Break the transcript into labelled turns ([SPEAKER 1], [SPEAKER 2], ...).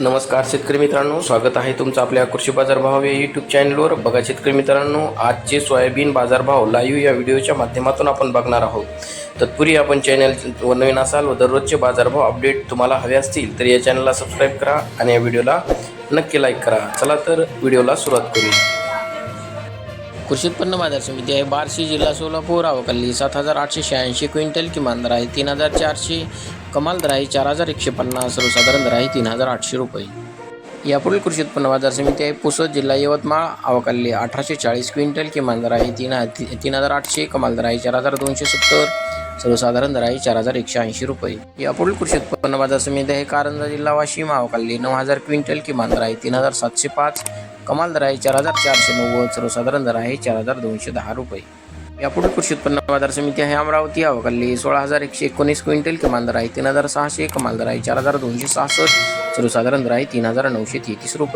[SPEAKER 1] नमस्कार शेतकरी मित्रांनो स्वागत आहे तुमचं आपल्या कृषी बाजारभाव या यूट्यूब चॅनलवर बघा शेतकरी मित्रांनो आजचे सोयाबीन बाजारभाव लाईव्ह या व्हिडिओच्या माध्यमातून आपण बघणार आहोत. तत्पूर्वी आपण चॅनल व नवीन असाल व दररोजचे बाजारभाव अपडेट तुम्हाला हवे असतील तर या चॅनलला सबस्क्राईब करा आणि या व्हिडिओला नक्की लाईक करा. चला तर व्हिडिओला सुरुवात करूया कृषी उत्पन्न बाजार समिती आहे बार्शी जिल्हा सोलापूर अवकल्ली सात हजार आठशे शहाऐंशी क्विंटल किमान दर आहे तीन हजार चारशे कमाल दर आहे चार हजार एकशे पन्नास सर्वसाधारण दर आहे तीन हजार आठशे रुपये. यापुढील कृषी उत्पन्न बाजार समिती आहे पुसद जिल्हा यवतमाळ अवकाल्ली अठराशे चाळीस क्विंटल किमान दर आहे तीन तीन हजार आठशे कमाल दर आहे चार हजार दोनशे सत्तर सर्वसाधारण दर आहे चार हजार एकशे ऐंशी रुपये. यापुढील कृषी उत्पन्न बाजार समिती आहे कारंजा जिल्हा वाशिम अवकाल्ली नऊ हजार क्विंटल किमान दर आहे तीन हजार सातशे पाच कमाल दर आहे चार हजार चारशे नव्वद सर्वसाधारण दर आहे चार हजार दोनशे दहा रुपये. यापुढे कृषी उत्पन्न बाजार समिती आहे. अमरावती अवकाल्ली सोळा हजार एकशे एकोणीस क्विंटल कमाल दर आहे. तीन हजार सहाशे कमाल दर आहे. चार हजार दोनशे सहासष्ट सर्वसाधारण दर आहे. तीन हजार नऊशे तेहतीस रुपये.